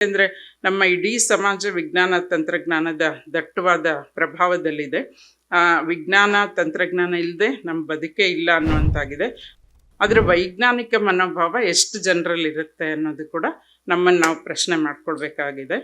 ಯಾಕೆಂದ್ರೆ ನಮ್ಮ ಇಡೀ ಸಮಾಜ ವಿಜ್ಞಾನ ತಂತ್ರಜ್ಞಾನದ ದಟ್ಟವಾದ ಪ್ರಭಾವದಲ್ಲಿದೆ. ವಿಜ್ಞಾನ ತಂತ್ರಜ್ಞಾನ ಇಲ್ಲದೆ ನಮ್ಮ ಬದುಕೇ ಇಲ್ಲ ಅನ್ನುವಂತಾಗಿದೆ. ಅದರ ವೈಜ್ಞಾನಿಕ ಮನೋಭಾವ ಎಷ್ಟು ಜನರಲ್ಲಿ ಇರುತ್ತೆ ಅನ್ನೋದು ಕೂಡ ನಮ್ಮನ್ನು ನಾವು ಪ್ರಶ್ನೆ ಮಾಡ್ಕೊಳ್ಬೇಕಾಗಿದೆ.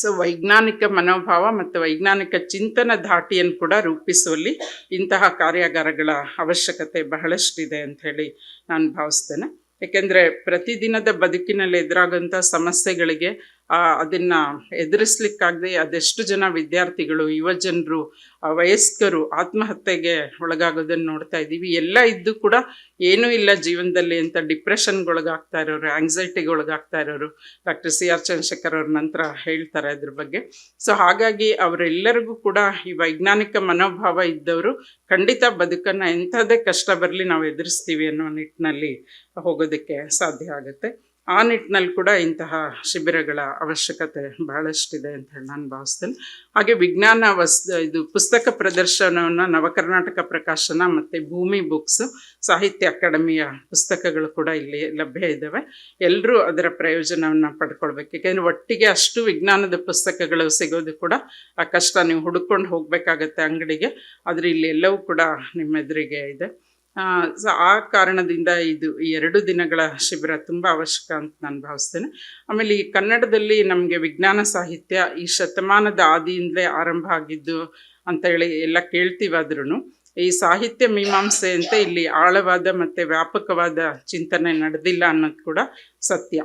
ಸೊ ವೈಜ್ಞಾನಿಕ ಮನೋಭಾವ ಮತ್ತು ವೈಜ್ಞಾನಿಕ ಚಿಂತನ ಧಾಟಿಯನ್ನು ಕೂಡ ರೂಪಿಸುವಲ್ಲಿ ಇಂತಹ ಕಾರ್ಯಾಗಾರಗಳ ಅವಶ್ಯಕತೆ ಬಹಳಷ್ಟಿದೆ ಅಂತ ಹೇಳಿ ನಾನು ಭಾವಿಸ್ತೇನೆ. ಏಕೆಂದರೆ ಪ್ರತಿದಿನದ ಬದುಕಿನಲ್ಲಿ ಎದುರಾಗುವಂಥ ಸಮಸ್ಯೆಗಳಿಗೆ ಅದನ್ನ ಎದುರಿಸ್ಲಿಕ್ಕಾಗದೆ ಅದೆಷ್ಟು ಜನ ವಿದ್ಯಾರ್ಥಿಗಳು ಯುವ ಜನರು ವಯಸ್ಕರು ಆತ್ಮಹತ್ಯೆಗೆ ಒಳಗಾಗೋದನ್ನು ನೋಡ್ತಾ ಇದ್ದೀವಿ. ಎಲ್ಲ ಇದ್ದು ಕೂಡ ಏನೂ ಇಲ್ಲ ಜೀವನದಲ್ಲಿ ಅಂತ ಡಿಪ್ರೆಷನ್ಗೆ ಒಳಗಾಗ್ತಾ ಇರೋರು ಆಂಗ್ಸೈಟಿಗೆ ಒಳಗಾಗ್ತಾ ಇರೋರು. ಡಾಕ್ಟರ್ ಸಿ ಆರ್ ಚಂದ್ರಶೇಖರ್ ಅವ್ರ ನಂತರ ಹೇಳ್ತಾರೆ ಅದ್ರ ಬಗ್ಗೆ. ಸೊ ಹಾಗಾಗಿ ಅವರೆಲ್ಲರಿಗೂ ಕೂಡ ಈ ವೈಜ್ಞಾನಿಕ ಮನೋಭಾವ ಇದ್ದವರು ಖಂಡಿತ ಬದುಕನ್ನು ಎಂಥದೇ ಕಷ್ಟ ಬರಲಿ ನಾವು ಎದುರಿಸ್ತೀವಿ ಅನ್ನೋ ನಿಟ್ಟಿನಲ್ಲಿ ಹೋಗೋದಕ್ಕೆ ಸಾಧ್ಯ ಆಗುತ್ತೆ. ಆ ನಿಟ್ಟಿನಲ್ಲಿ ಕೂಡ ಇಂತಹ ಶಿಬಿರಗಳ ಅವಶ್ಯಕತೆ ಬಹಳಷ್ಟಿದೆ ಅಂತ ಹೇಳಿ ನಾನು ಭಾವಿಸ್ತೇನೆ. ಹಾಗೆ ವಿಜ್ಞಾನ ವಸ್, ಇದು ಪುಸ್ತಕ ಪ್ರದರ್ಶನವನ್ನು ನವಕರ್ನಾಟಕ ಪ್ರಕಾಶನ ಮತ್ತು ಭೂಮಿ ಬುಕ್ಸ್, ಸಾಹಿತ್ಯ ಅಕಾಡೆಮಿಯ ಪುಸ್ತಕಗಳು ಕೂಡ ಇಲ್ಲಿ ಲಭ್ಯ ಇದ್ದಾವೆ ಎಲ್ಲರೂ ಅದರ ಪ್ರಯೋಜನವನ್ನು ಪಡ್ಕೊಳ್ಬೇಕು. ಯಾಕೆಂದರೆ ಒಟ್ಟಿಗೆ ಅಷ್ಟು ವಿಜ್ಞಾನದ ಪುಸ್ತಕಗಳು ಸಿಗೋದು ಕೂಡ ಆ ಕಷ್ಟ. ನೀವು ಹುಡುಕೊಂಡು ಹೋಗಬೇಕಾಗತ್ತೆ ಅಂಗಡಿಗೆ, ಆದರೆ ಇಲ್ಲಿ ಎಲ್ಲವೂ ಕೂಡ ನಿಮ್ಮೆದುರಿಗೆ ಇದೆ. ಸೊ ಆ ಕಾರಣದಿಂದ ಇದು ಈ ಎರಡು ದಿನಗಳ ಶಿಬಿರ ತುಂಬ ಅವಶ್ಯಕ ಅಂತ ನಾನು ಭಾವಿಸ್ತೇನೆ. ಆಮೇಲೆ ಈ ಕನ್ನಡದಲ್ಲಿ ನಮಗೆ ವಿಜ್ಞಾನ ಸಾಹಿತ್ಯ ಈ ಶತಮಾನದ ಆದಿಯಿಂದಲೇ ಆರಂಭ ಆಗಿದ್ದು ಅಂತ ಹೇಳಿ ಎಲ್ಲ ಕೇಳ್ತೀವಾದ್ರೂ ಈ ಸಾಹಿತ್ಯ ಮೀಮಾಂಸೆ ಅಂತ ಇಲ್ಲಿ ಆಳವಾದ ಮತ್ತು ವ್ಯಾಪಕವಾದ ಚಿಂತನೆ ನಡೆದಿಲ್ಲ ಅನ್ನೋದು ಕೂಡ ಸತ್ಯ.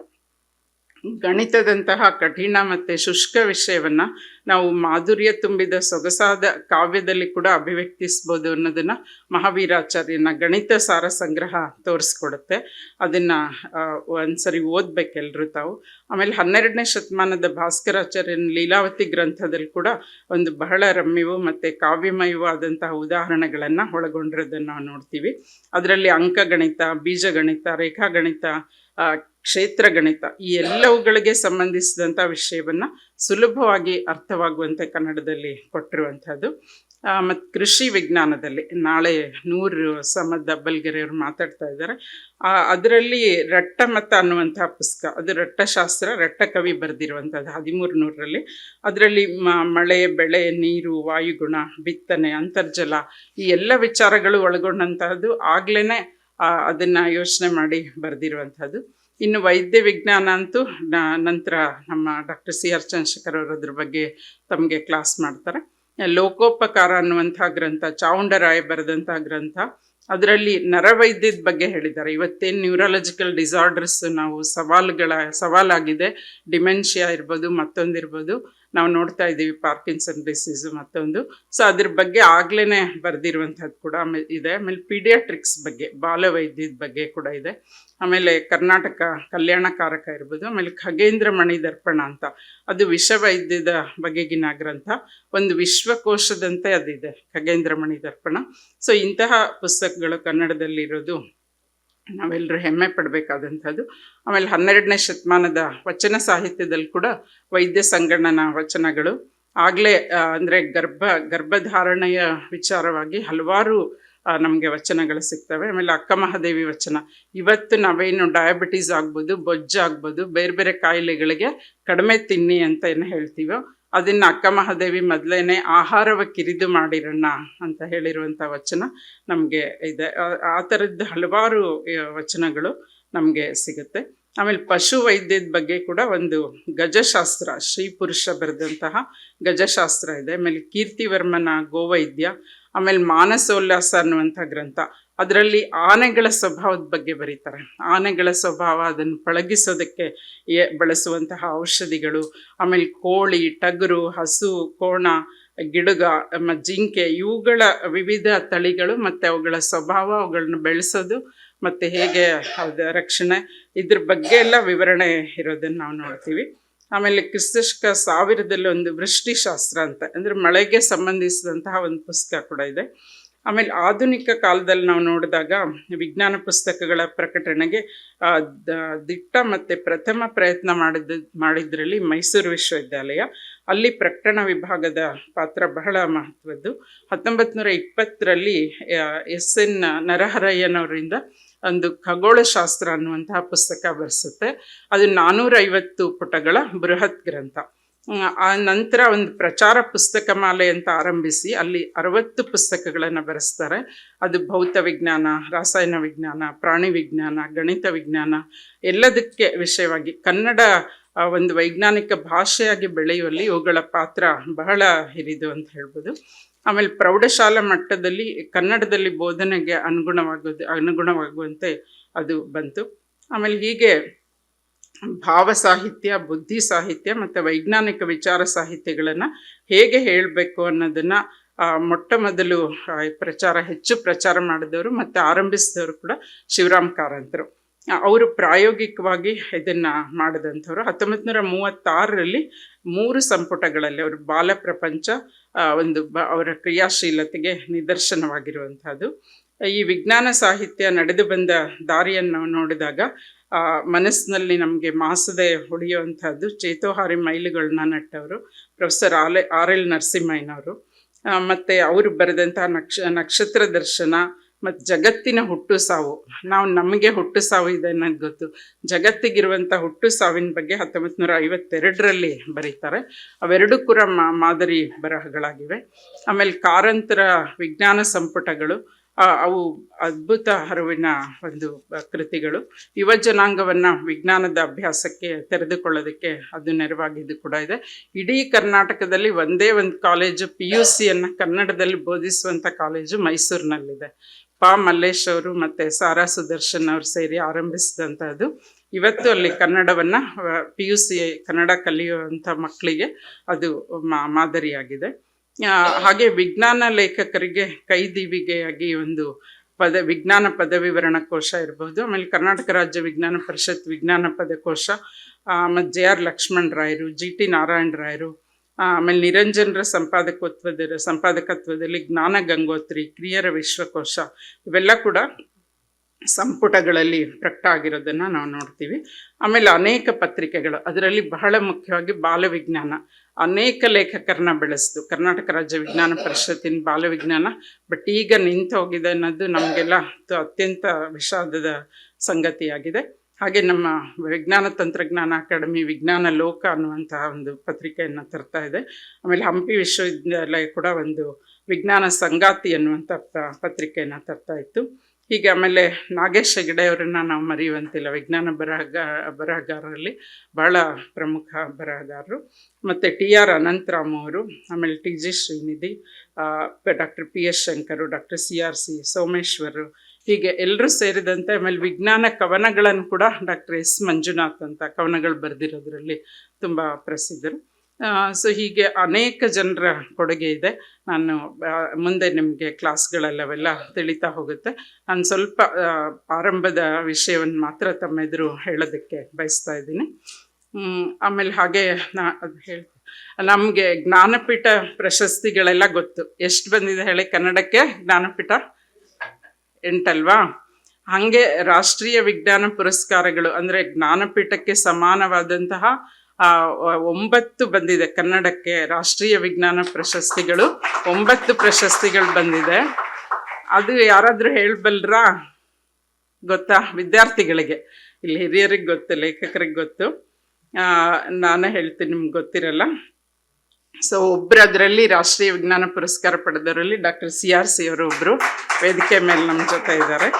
ಗಣಿತದಂತಹ ಕಠಿಣ ಮತ್ತು ಶುಷ್ಕ ವಿಷಯವನ್ನು ನಾವು ಮಾಧುರ್ಯ ತುಂಬಿದ ಸೊಗಸಾದ ಕಾವ್ಯದಲ್ಲಿ ಕೂಡ ಅಭಿವ್ಯಕ್ತಿಸ್ಬೋದು ಅನ್ನೋದನ್ನು ಮಹಾವೀರಾಚಾರ್ಯನ ಗಣಿತ ಸಾರ ಸಂಗ್ರಹ ತೋರಿಸ್ಕೊಡುತ್ತೆ. ಅದನ್ನು ಒಂದ್ಸರಿ ಓದ್ಬೇಕೆಲ್ಲರೂ ತಾವು. ಆಮೇಲೆ ಹನ್ನೆರಡನೇ ಶತಮಾನದ ಭಾಸ್ಕರಾಚಾರ್ಯನ ಲೀಲಾವತಿ ಗ್ರಂಥದಲ್ಲಿ ಕೂಡ ಒಂದು ಬಹಳ ರಮ್ಯವು ಮತ್ತು ಕಾವ್ಯಮಯವಾದಂತಹ ಉದಾಹರಣೆಗಳನ್ನು ಒಳಗೊಂಡಿರೋದನ್ನು ನಾವು ನೋಡ್ತೀವಿ. ಅದರಲ್ಲಿ ಅಂಕಗಣಿತ, ಬೀಜಗಣಿತ, ರೇಖಾಗಣಿತ ಕ್ಷೇತ್ರ ಗಣಿತ ಈ ಎಲ್ಲವುಗಳಿಗೆ ಸಂಬಂಧಿಸಿದಂಥ ವಿಷಯವನ್ನು ಸುಲಭವಾಗಿ ಅರ್ಥವಾಗುವಂತೆ ಕನ್ನಡದಲ್ಲಿ ಕೊಟ್ಟಿರುವಂಥದ್ದು ಮತ್ತು ಕೃಷಿ ವಿಜ್ಞಾನದಲ್ಲಿ ನಾಳೆ ನೂರು ಸಮದ್ ಅವರು ಮಾತಾಡ್ತಾ ಇದ್ದಾರೆ. ಅದರಲ್ಲಿ ರಟ್ಟಮತ ಅನ್ನುವಂಥ ಪುಸ್ತಕ, ಅದು ರಟ್ಟಶಾಸ್ತ್ರ ರಟ್ಟ ಕವಿ ಬರೆದಿರುವಂಥದ್ದು ಹದಿಮೂರು ನೂರರಲ್ಲಿ ಅದರಲ್ಲಿ ಮಳೆ, ಬೆಳೆ, ನೀರು, ವಾಯುಗುಣ, ಬಿತ್ತನೆ, ಅಂತರ್ಜಲ ಈ ಎಲ್ಲ ವಿಚಾರಗಳು ಒಳಗೊಂಡಂತಹದ್ದು ಆಗ್ಲೇ ಅದನ್ನು ಯೋಚನೆ ಮಾಡಿ ಬರೆದಿರುವಂಥದ್ದು ಇನ್ನು ವೈದ್ಯ ವಿಜ್ಞಾನ ಅಂತೂ ನಂತರ ನಮ್ಮ ಡಾಕ್ಟರ್ ಸಿ ಆರ್ ಚಂದ್ರಶೇಖರ್ ಅವರು ಅದ್ರ ಬಗ್ಗೆ ತಮಗೆ ಕ್ಲಾಸ್ ಮಾಡ್ತಾರೆ. ಲೋಕೋಪಕಾರ ಅನ್ನುವಂಥ ಗ್ರಂಥ, ಚಾವುಂಡರಾಯ ಬರೆದಂಥ ಗ್ರಂಥ, ಅದರಲ್ಲಿ ನರವೈದ್ಯದ ಬಗ್ಗೆ ಹೇಳಿದ್ದಾರೆ. ಇವತ್ತೇನು ನ್ಯೂರಾಲಜಿಕಲ್ ಡಿಸಾರ್ಡರ್ಸ್ ನಾವು ಸವಾಲುಗಳ, ಸವಾಲಾಗಿದೆ. ಡಿಮೆನ್ಷಿಯಾ ಇರ್ಬೋದು, ಮತ್ತೊಂದಿರ್ಬೋದು. ನಾವು ನೋಡ್ತಾ ಇದ್ದೀವಿ ಪಾರ್ಕಿನ್ಸನ್ ಡಿಸೀಸು ಮತ್ತೊಂದು. ಸೊ ಅದ್ರ ಬಗ್ಗೆ ಆಗ್ಲೇ ಬರೆದಿರುವಂಥದ್ದು ಕೂಡ ಆಮೇಲೆ ಇದೆ. ಆಮೇಲೆ ಪೀಡಿಯಾಟ್ರಿಕ್ಸ್ ಬಗ್ಗೆ, ಬಾಲವೈದ್ಯದ ಬಗ್ಗೆ ಕೂಡ ಇದೆ. ಆಮೇಲೆ ಕರ್ನಾಟಕ ಕಲ್ಯಾಣಕಾರಕ ಇರ್ಬೋದು, ಆಮೇಲೆ ಖಗೇಂದ್ರ ಮಣಿ ದರ್ಪಣ ಅಂತ. ಅದು ವಿಷವೈದ್ಯದ ಬಗೆಗಿನ ಗ್ರಂಥ. ಒಂದು ವಿಶ್ವಕೋಶದಂತೆ ಅದಿದೆ ಖಗೇಂದ್ರ ಮಣಿ ದರ್ಪಣ ಸೊ ಇಂತಹ ಪುಸ್ತಕಗಳು ಕನ್ನಡದಲ್ಲಿರೋದು ನಾವೆಲ್ಲರೂ ಹೆಮ್ಮೆ ಪಡಬೇಕಾದಂಥದ್ದು. ಆಮೇಲೆ ಹನ್ನೆರಡನೇ ಶತಮಾನದ ವಚನ ಸಾಹಿತ್ಯದಲ್ಲಿ ಕೂಡ ವೈದ್ಯ ಸಂಗಣನ ವಚನಗಳು. ಆಗಲೇ ಅಂದರೆ ಗರ್ಭ, ಗರ್ಭಧಾರಣೆಯ ವಿಚಾರವಾಗಿ ಹಲವಾರು ನಮಗೆ ವಚನಗಳು ಸಿಗ್ತವೆ. ಆಮೇಲೆ ಅಕ್ಕ ಮಹಾದೇವಿ ವಚನ. ಇವತ್ತು ನಾವೇನು ಡಯಾಬಿಟೀಸ್ ಆಗ್ಬೋದು, ಬೊಜ್ಜಾಗ್ಬೋದು ಬೇರೆ ಬೇರೆ ಕಾಯಿಲೆಗಳಿಗೆ ಕಡಿಮೆ ತಿನ್ನಿ ಅಂತ ಏನು ಹೇಳ್ತೀವೋ ಅದನ್ನು ಅಕ್ಕ ಮಹಾದೇವಿ ಮೊದಲೇನೆ ಆಹಾರವ ಕಿರಿದು ಮಾಡಿರೋಣ ಅಂತ ಹೇಳಿರುವಂಥ ವಚನ ನಮಗೆ ಇದೆ. ಆ- ಥರದ್ದು ಹಲವಾರು ವಚನಗಳು ನಮಗೆ ಸಿಗುತ್ತೆ. ಆಮೇಲೆ ಪಶು ವೈದ್ಯದ ಬಗ್ಗೆ ಕೂಡ ಒಂದು ಗಜಶಾಸ್ತ್ರ, ಶ್ರೀ ಪುರುಷ ಬರೆದಂತಹ ಗಜಶಾಸ್ತ್ರ ಇದೆ. ಆಮೇಲೆ ಕೀರ್ತಿವರ್ಮನ ಗೋವೈದ್ಯ ಆಮೇಲೆ ಮಾನಸೋಲ್ಲಾಸ ಅನ್ನುವಂಥ ಗ್ರಂಥ. ಅದರಲ್ಲಿ ಆನೆಗಳ ಸ್ವಭಾವದ ಬಗ್ಗೆ ಬರೀತಾರೆ. ಆನೆಗಳ ಸ್ವಭಾವ ಅದನ್ನು ಪಳಗಿಸೋದಕ್ಕೆ ಬಳಸುವಂತಹ ಔಷಧಿಗಳು, ಆಮೇಲೆ ಕೋಳಿ, ಟಗರು, ಹಸು, ಕೋಣ, ಗಿಡುಗ ಜಿಂಕೆ, ಇವುಗಳ ವಿವಿಧ ತಳಿಗಳು ಮತ್ತು ಅವುಗಳ ಸ್ವಭಾವ ಅವುಗಳನ್ನ ಬೆಳೆಸೋದು ಮತ್ತು ಹೇಗೆ ಅದರ ರಕ್ಷಣೆ, ಇದ್ರ ಬಗ್ಗೆ ಎಲ್ಲ ವಿವರಣೆ ಇರೋದನ್ನು ನಾವು ನೋಡ್ತೀವಿ. ಆಮೇಲೆ ಕ್ರಿಸ್ತಶ್ಕ ಸಾವಿರದಲ್ಲಿ ಒಂದು ವೃಷ್ಟಿಶಾಸ್ತ್ರ ಅಂತ, ಅಂದರೆ ಮಳೆಗೆ ಸಂಬಂಧಿಸಿದಂತಹ ಒಂದು ಪುಸ್ತಕ ಕೂಡ ಇದೆ. ಆಮೇಲೆ ಆಧುನಿಕ ಕಾಲದಲ್ಲಿ ನಾವು ನೋಡಿದಾಗ ವಿಜ್ಞಾನ ಪುಸ್ತಕಗಳ ಪ್ರಕಟಣೆಗೆ ದಿಟ್ಟ ಮತ್ತು ಪ್ರಥಮ ಪ್ರಯತ್ನ ಮಾಡಿದ, ಮಾಡಿದ್ರಲ್ಲಿ ಮೈಸೂರು ವಿಶ್ವವಿದ್ಯಾಲಯ. ಅಲ್ಲಿ ಪ್ರಕಟಣಾ ವಿಭಾಗದ ಪಾತ್ರ ಬಹಳ ಮಹತ್ವದ್ದು. ಹತ್ತೊಂಬತ್ತು ನೂರ ಇಪ್ಪತ್ತರಲ್ಲಿ ಎಸ್ ಎನ್ ನರಹರಯ್ಯನವರಿಂದ ಒಂದು ಖಗೋಳಶಾಸ್ತ್ರ ಅನ್ನುವಂತಹ ಪುಸ್ತಕ ಬರೆಸುತ್ತೆ. ಅದು ನಾನ್ನೂರೈವತ್ತು ಪುಟಗಳ ಬೃಹತ್ ಗ್ರಂಥ. ಆ ನಂತರ ಒಂದು ಪ್ರಚಾರ ಪುಸ್ತಕ ಮಾಲೆ ಅಂತ ಆರಂಭಿಸಿ ಅಲ್ಲಿ ಅರವತ್ತು ಪುಸ್ತಕಗಳನ್ನು ಬರೆಸ್ತಾರೆ. ಅದು ಭೌತ ವಿಜ್ಞಾನ ರಾಸಾಯನ ವಿಜ್ಞಾನ, ಪ್ರಾಣಿ ವಿಜ್ಞಾನ, ಗಣಿತ ವಿಜ್ಞಾನ ಎಲ್ಲದಕ್ಕೆ ವಿಷಯವಾಗಿ ಕನ್ನಡ ಒಂದು ವೈಜ್ಞಾನಿಕ ಭಾಷೆಯಾಗಿ ಬೆಳೆಯುವಲ್ಲಿ ಇವುಗಳ ಪಾತ್ರ ಬಹಳ ಹಿರಿದು ಅಂತ ಹೇಳ್ಬೋದು. ಆಮೇಲೆ ಪ್ರೌಢಶಾಲಾ ಮಟ್ಟದಲ್ಲಿ ಕನ್ನಡದಲ್ಲಿ ಬೋಧನೆಗೆ ಅನುಗುಣವಾಗೋದು ಅನುಗುಣವಾಗುವಂತೆ ಅದು ಬಂತು. ಆಮೇಲೆ ಹೀಗೆ ಭಾವ ಸಾಹಿತ್ಯ ಬುದ್ಧಿ ಸಾಹಿತ್ಯ ಮತ್ತು ವೈಜ್ಞಾನಿಕ ವಿಚಾರ ಸಾಹಿತ್ಯಗಳನ್ನು ಹೇಗೆ ಹೇಳಬೇಕು ಅನ್ನೋದನ್ನು ಮೊಟ್ಟ ಮೊದಲು ಪ್ರಚಾರ, ಹೆಚ್ಚು ಪ್ರಚಾರ ಮಾಡಿದವರು ಮತ್ತು ಆರಂಭಿಸಿದವರು ಕೂಡ ಶಿವರಾಮ್ ಕಾರಂತರು. ಅವರು ಪ್ರಾಯೋಗಿಕವಾಗಿ ಇದನ್ನು ಮಾಡಿದಂಥವ್ರು. ಹತ್ತೊಂಬತ್ತು ನೂರ ಮೂವತ್ತಾರರಲ್ಲಿ ಮೂರು ಸಂಪುಟಗಳಲ್ಲಿ ಅವರು ಬಾಲ ಪ್ರಪಂಚ ಒಂದು ಬ, ಅವರ ಕ್ರಿಯಾಶೀಲತೆಗೆ ನಿದರ್ಶನವಾಗಿರುವಂಥದ್ದು. ಈ ವಿಜ್ಞಾನ ಸಾಹಿತ್ಯ ನಡೆದು ಬಂದ ದಾರಿಯನ್ನು ನೋಡಿದಾಗ ಮನಸ್ಸಿನಲ್ಲಿ ನಮಗೆ ಮಾಸದೆ ಉಳಿಯುವಂಥದ್ದು ಚೇತೋಹಾರಿ ಮೈಲುಗಳನ್ನ ನಟ್ಟವರು ಪ್ರೊಫೆಸರ್ ಆಲೆ ಆರ್ ಎಲ್ ನರಸಿಂಹಯ್ಯನವರು. ಆ, ಮತ್ತೆ ಅವರು ಬರೆದಂತಹ ನಕ್ಷ ನಕ್ಷತ್ರ ದರ್ಶನ ಮತ್ತು ಜಗತ್ತಿನ ಹುಟ್ಟು ಸಾವು. ನಾವು ನಮಗೆ ಹುಟ್ಟು ಸಾವು ಇದೆ ಅನ್ನೋದು ಗೊತ್ತು. ಜಗತ್ತಿಗಿರುವಂಥ ಹುಟ್ಟು ಸಾವಿನ ಬಗ್ಗೆ ಹತ್ತೊಂಬತ್ತು ನೂರ ಐವತ್ತೆರಡರಲ್ಲಿ ಬರೀತಾರೆ. ಅವೆರಡು ಕೂಡ ಮಾದರಿ ಬರಹಗಳಾಗಿವೆ. ಆಮೇಲೆ ಕಾರಂತರ ವಿಜ್ಞಾನ ಸಂಪುಟಗಳು ಆ, ಅವು ಅದ್ಭುತ ಹರಿವಿನ ಒಂದು ಕೃತಿಗಳು. ಯುವ ಜನಾಂಗವನ್ನು ವಿಜ್ಞಾನದ ಅಭ್ಯಾಸಕ್ಕೆ ತೆರೆದುಕೊಳ್ಳೋದಕ್ಕೆ ಅದು ನೆರವಾಗಿದ್ದು ಕೂಡ ಇದೆ. ಇಡೀ ಕರ್ನಾಟಕದಲ್ಲಿ ಒಂದೇ ಒಂದು ಕಾಲೇಜು ಪಿ ಯು ಸಿಯನ್ನು ಕನ್ನಡದಲ್ಲಿ ಬೋಧಿಸುವಂಥ ಕಾಲೇಜು ಮೈಸೂರಿನಲ್ಲಿದೆ. ಪಾ. ಮಲ್ಲೇಶ್ ಅವರು ಮತ್ತು ಸಾರಾ ಸುದರ್ಶನ್ ಅವರು ಸೇರಿ ಆರಂಭಿಸಿದಂಥದ್ದು ಇವತ್ತು ಅಲ್ಲಿ ಕನ್ನಡವನ್ನು ಪಿ ಯು ಸಿ ಕನ್ನಡ ಕಲಿಯುವಂಥ ಮಕ್ಕಳಿಗೆ ಅದು ಮಾದರಿಯಾಗಿದೆ. ಆ, ಹಾಗೆ ವಿಜ್ಞಾನ ಲೇಖಕರಿಗೆ ಕೈದೀವಿಗೆಯಾಗಿ ಒಂದು ಪದ, ವಿಜ್ಞಾನ ಪದವಿವರಣ ಕೋಶ ಇರಬಹುದು ಆಮೇಲೆ ಕರ್ನಾಟಕ ರಾಜ್ಯ ವಿಜ್ಞಾನ ಪರಿಷತ್ ವಿಜ್ಞಾನ ಪದಕೋಶ ಮತ್ತು ಜೆ ಆರ್ ಲಕ್ಷ್ಮಣ್ ರಾಯರು ಜಿ ಟಿ ನಾರಾಯಣ ರಾಯರು ಆಮೇಲೆ ನಿರಂಜನರ ಸಂಪಾದಕತ್ವದ, ಸಂಪಾದಕತ್ವದಲ್ಲಿ ಜ್ಞಾನ ಗಂಗೋತ್ರಿ, ಕ್ರಿಯರ ವಿಶ್ವಕೋಶ, ಇವೆಲ್ಲ ಕೂಡ ಸಂಪುಟಗಳಲ್ಲಿ ಪ್ರಕಟ ಆಗಿರೋದನ್ನು ನಾವು ನೋಡ್ತೀವಿ. ಆಮೇಲೆ ಅನೇಕ ಪತ್ರಿಕೆಗಳು, ಅದರಲ್ಲಿ ಬಹಳ ಮುಖ್ಯವಾಗಿ ಬಾಲವಿಜ್ಞಾನ. ಅನೇಕ ಲೇಖಕರನ್ನ ಬೆಳೆಸ್ತು ಕರ್ನಾಟಕ ರಾಜ್ಯ ವಿಜ್ಞಾನ ಪರಿಷತ್ತಿನ ಬಾಲವಿಜ್ಞಾನ. ಬಟ್ ಈಗ ನಿಂತು ಹೋಗಿದೆ ಅನ್ನೋದು ನಮಗೆಲ್ಲ ಅತ್ಯಂತ ವಿಷಾದದ ಸಂಗತಿಯಾಗಿದೆ. ಹಾಗೆ ನಮ್ಮ ವಿಜ್ಞಾನ ತಂತ್ರಜ್ಞಾನ ಅಕಾಡೆಮಿ, ವಿಜ್ಞಾನ ಲೋಕ ಅನ್ನುವಂತಹ ಒಂದು ಪತ್ರಿಕೆಯನ್ನು ತರ್ತಾ ಇದೆ. ಆಮೇಲೆ ಹಂಪಿ ವಿಶ್ವವಿದ್ಯಾಲಯ ಕೂಡ ಒಂದು ವಿಜ್ಞಾನ ಸಂಗಾತಿ ಅನ್ನುವಂಥ ಪತ್ರಿಕೆಯನ್ನು ತರ್ತಾ ಇತ್ತು. ಹೀಗೆ ಆಮೇಲೆ ನಾಗೇಶ್ ಹೆಗಡೆ ಅವರನ್ನು ನಾವು ಮರೆಯುವಂತಿಲ್ಲ. ವಿಜ್ಞಾನ ಬರಹಗ, ಬರಹಗಾರರಲ್ಲಿ ಬಹಳ ಪ್ರಮುಖ ಬರಹಗಾರರು. ಮತ್ತು ಟಿ ಆರ್ ಅನಂತರಾಮ್ ಅವರು, ಆಮೇಲೆ T G Srinidhi doctor P S Shankar, doctor C R C, Someshwar, ಹೀಗೆ ಎಲ್ಲರೂ ಸೇರಿದಂತೆ ಆಮೇಲೆ ವಿಜ್ಞಾನ ಕವನಗಳನ್ನು ಕೂಡ ಡಾಕ್ಟರ್ ಎಸ್ ಮಂಜುನಾಥ್ ಅಂತ ಕವನಗಳು ಬರೆದಿರೋದ್ರಲ್ಲಿ ತುಂಬ ಪ್ರಸಿದ್ಧರು. ಸೊ ಹೀಗೆ ಅನೇಕ ಜನರ ಕೊಡುಗೆ ಇದೆ. ನಾನು ಮುಂದೆ ನಿಮಗೆ ಕ್ಲಾಸ್ಗಳಲ್ಲವೆಲ್ಲ ತಿಳಿತಾ ಹೋಗುತ್ತೆ. ನಾನು ಸ್ವಲ್ಪ ಆರಂಭದ ವಿಷಯವನ್ನು ಮಾತ್ರ ತಮ್ಮ ಎದುರು ಹೇಳೋದಕ್ಕೆ ಬಯಸ್ತಾ ಇದ್ದೀನಿ. ಆಮೇಲೆ ಹಾಗೆ ನಾ, ಅದು ಹೇಳ್ತೀನಿ ನಮಗೆ ಜ್ಞಾನಪೀಠ ಪ್ರಶಸ್ತಿಗಳೆಲ್ಲ ಗೊತ್ತು. ಎಷ್ಟು ಬಂದಿದೆ ಹೇಳಿ ಕನ್ನಡಕ್ಕೆ ಜ್ಞಾನಪೀಠ? ಎಂಟಲ್ವಾ? ಹಾಗೆ ರಾಷ್ಟ್ರೀಯ ವಿಜ್ಞಾನ ಪುರಸ್ಕಾರಗಳು, ಅಂದರೆ ಜ್ಞಾನಪೀಠಕ್ಕೆ ಸಮಾನವಾದಂತಹ ಒಂಬತ್ತು ಬಂದಿದೆ ಕನ್ನಡಕ್ಕೆ ರಾಷ್ಟ್ರೀಯ ವಿಜ್ಞಾನ ಪ್ರಶಸ್ತಿಗಳು. ಒಂಬತ್ತು ಪ್ರಶಸ್ತಿಗಳು ಬಂದಿದೆ. ಅದು ಯಾರಾದರೂ ಹೇಳಬಲ್ರಾ? ಗೊತ್ತಾ? ವಿದ್ಯಾರ್ಥಿಗಳಿಗೆ. ಇಲ್ಲಿ ಹಿರಿಯರಿಗೆ ಗೊತ್ತು ಲೇಖಕರಿಗೆ ಗೊತ್ತು. ಆ, ನಾನೇ ಹೇಳ್ತೀನಿ ನಿಮ್ಗೆ ಗೊತ್ತಿರಲ್ಲ. ಸೊ ಒಬ್ರು ಅದರಲ್ಲಿ ರಾಷ್ಟ್ರೀಯ ವಿಜ್ಞಾನ ಪುರಸ್ಕಾರ ಪಡೆದವರಲ್ಲಿ ಡಾಕ್ಟರ್ ಸಿ ಆರ್ ಸಿ ಅವರು ಒಬ್ಬರು ವೇದಿಕೆ ಮೇಲೆ ನಮ್ಮ ಜೊತೆ ಇದ್ದಾರೆ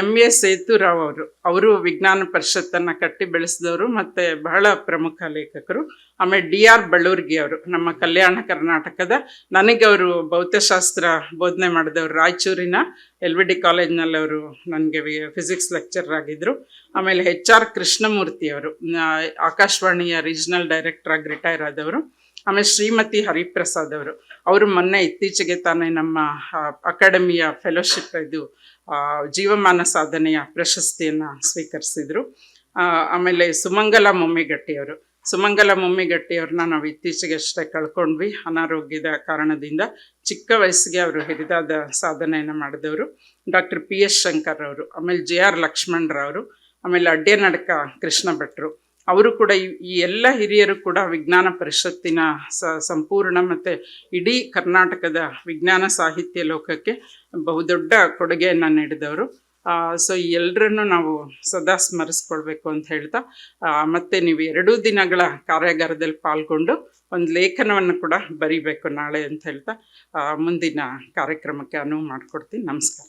ಎಂ ಎ ಸೇತುರಾವ್ ಅವರು. ಅವರು ವಿಜ್ಞಾನ ಪರಿಷತ್ತನ್ನು ಕಟ್ಟಿ ಬೆಳೆಸಿದವರು ಮತ್ತು ಬಹಳ ಪ್ರಮುಖ ಲೇಖಕರು. ಆಮೇಲೆ ಡಿ ಆರ್ ಬಳ್ಳೂರ್ಗಿ ಅವರು, ನಮ್ಮ ಕಲ್ಯಾಣ ಕರ್ನಾಟಕದ. ನನಗೆ ಅವರು ಭೌತಶಾಸ್ತ್ರ ಬೋಧನೆ ಮಾಡಿದವರು ರಾಯಚೂರಿನ ಎಲ್ ವಿ ಡಿ ಕಾಲೇಜ್ನಲ್ಲಿ ಅವರು ನನಗೆ ಫಿಸಿಕ್ಸ್ ಲೆಕ್ಚರರ್ ಆಗಿದ್ದರು ಆಮೇಲೆ ಎಚ್ ಆರ್ ಕೃಷ್ಣಮೂರ್ತಿ ಅವರು ಆಕಾಶವಾಣಿಯ ರೀಜನಲ್ ಡೈರೆಕ್ಟರ್ ಆಗಿ ರಿಟೈರ್ ಆದವರು. ಆಮೇಲೆ ಶ್ರೀಮತಿ ಹರಿಪ್ರಸಾದ್ ಅವರು. ಅವರು ಮೊನ್ನೆ ಇತ್ತೀಚೆಗೆ ತಾನೇ ನಮ್ಮ ಅಕಾಡೆಮಿಯ ಫೆಲೋಶಿಪ್ ಇದು ಜೀವಮಾನ ಸಾಧನೆಯ ಪ್ರಶಸ್ತಿಯನ್ನು ಸ್ವೀಕರಿಸಿದರು. ಆಮೇಲೆ ಸುಮಂಗಲ ಮೊಮ್ಮಿಗಟ್ಟಿಯವರು ಸುಮಂಗಲ ಮೊಮ್ಮಿಗಟ್ಟಿಯವ್ರನ್ನ ನಾವು ಇತ್ತೀಚೆಗೆ ಅಷ್ಟೇ ಕಳ್ಕೊಂಡ್ವಿ, ಅನಾರೋಗ್ಯದ ಕಾರಣದಿಂದ. ಚಿಕ್ಕ ವಯಸ್ಸಿಗೆ ಅವರು ಹಿರಿದಾದ ಸಾಧನೆಯನ್ನು ಮಾಡಿದವರು. ಡಾಕ್ಟರ್ ಪಿ ಎಸ್ ಶಂಕರ್ ಅವರು, ಆಮೇಲೆ ಜೆ ಆರ್ ಲಕ್ಷ್ಮಣರವರು ಆಮೇಲೆ ಅಡ್ಡೆನಡಕ ಕೃಷ್ಣ ಭಟ್ರು ಅವರು ಕೂಡ ಈ- ಎಲ್ಲ ಹಿರಿಯರು ಕೂಡ ವಿಜ್ಞಾನ ಪರಿಷತ್ತಿನ ಸ ಸಂಪೂರ್ಣ ಮತ್ತು ಇಡೀ ಕರ್ನಾಟಕದ ವಿಜ್ಞಾನ ಸಾಹಿತ್ಯ ಲೋಕಕ್ಕೆ ಬಹುದೊಡ್ಡ ಕೊಡುಗೆಯನ್ನು ನೀಡಿದವರು. ಸೊ ಈ ಎಲ್ಲರನ್ನು ನಾವು ಸದಾ ಸ್ಮರಿಸ್ಕೊಳ್ಬೇಕು ಅಂತ ಹೇಳ್ತಾ ಮತ್ತೆ ನೀವು ಎರಡೂ ದಿನಗಳ ಕಾರ್ಯಾಗಾರದಲ್ಲಿ ಪಾಲ್ಗೊಂಡು ಒಂದು ಲೇಖನವನ್ನು ಕೂಡ ಬರಿಬೇಕು ನಾಳೆ ಅಂತ ಹೇಳ್ತಾ ಮುಂದಿನ ಕಾರ್ಯಕ್ರಮಕ್ಕೆ ಅನುವು ಮಾಡಿಕೊಡ್ತೀನಿ. ನಮಸ್ಕಾರ.